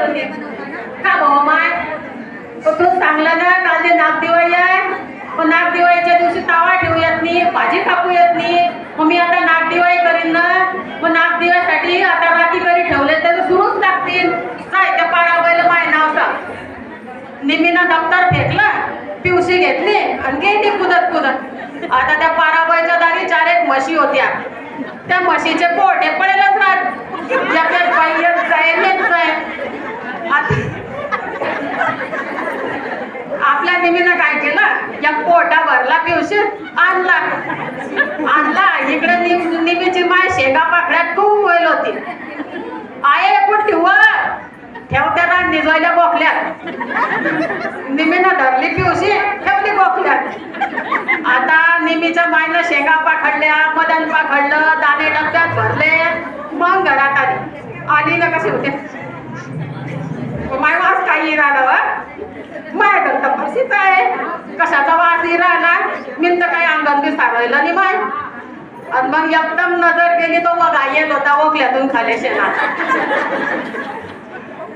का भाऊ माय तू सांगलं ना काल ते नागदिवाळी आहे मग नागदिवाळीच्या दिवशी तावा ठेवू येत नाही भाजी कापू येत नाही मग मी आता नागदिवाळी करीन ना मग नागदिवाळीसाठी आता राती करी ठेवले तर सुरूच लागतील काय त्या पाराबाईला माय नाव निमीनं दप्तर फेकलं पिवशी घेतली आणि गेली कुदत कुदत आता त्या पाराबाईच्या दारी चार एक म्हशी होत्या. त्या म्हशीचे पोट हे पडेलच राहत बाई जाईल आता आपल्या निमीनं काय केलं? या पोटा भरला पिवशी आणला. आणला. इकडे निम निमीची माय शेगा पाकड्यात खूप होईल होती. आहे पण ठेवा ठेवत्या ना निजवायला बोकल्यात. निमीनं धरली पिवशी ठेवली बोकल्यात. आता निमीच्या मायनं शेंगा पाखडल्या मदन पाखडलं दाणे डब्यात भरले. मग घरात आली. आली ना कशी होते माय वास काही राहिलं माय तर आहे. कशाचा वासही राहिला मी तर काही अंगण बी नाही माय आणि मग एकदम नजर गेली तो बघा येत होता ओकल्यातून खाली शेणात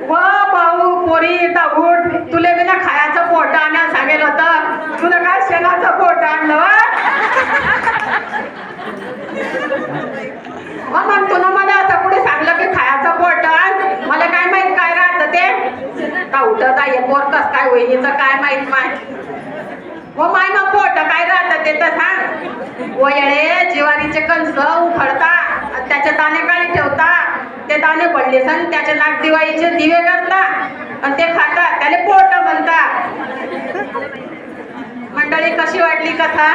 वा भाऊ पोरी दाऊट तुले मी ना खायचं पोट आणायला सांगेल होतं. तुला काय शेणाचं पोट आणलं वा? मग मग तुला मला असं कुठे सांगलं की खायचं पोट आण मला काय माहीत काय राहतं ते का उठता ये पोर कस काय वहिनीचं काय माहीत माय? हो माय मग पोट काय राहतं ते तर सांग. वयळे जिवारीचे कंस उफडता आणि त्याचे दाणे काळी ठेवता. ते दाणे पडले सण त्याचे नाग दिवाळीचे दिवे करता आणि ते खाता. त्याने पोट म्हणता. मंडळी कशी वाटली कथा?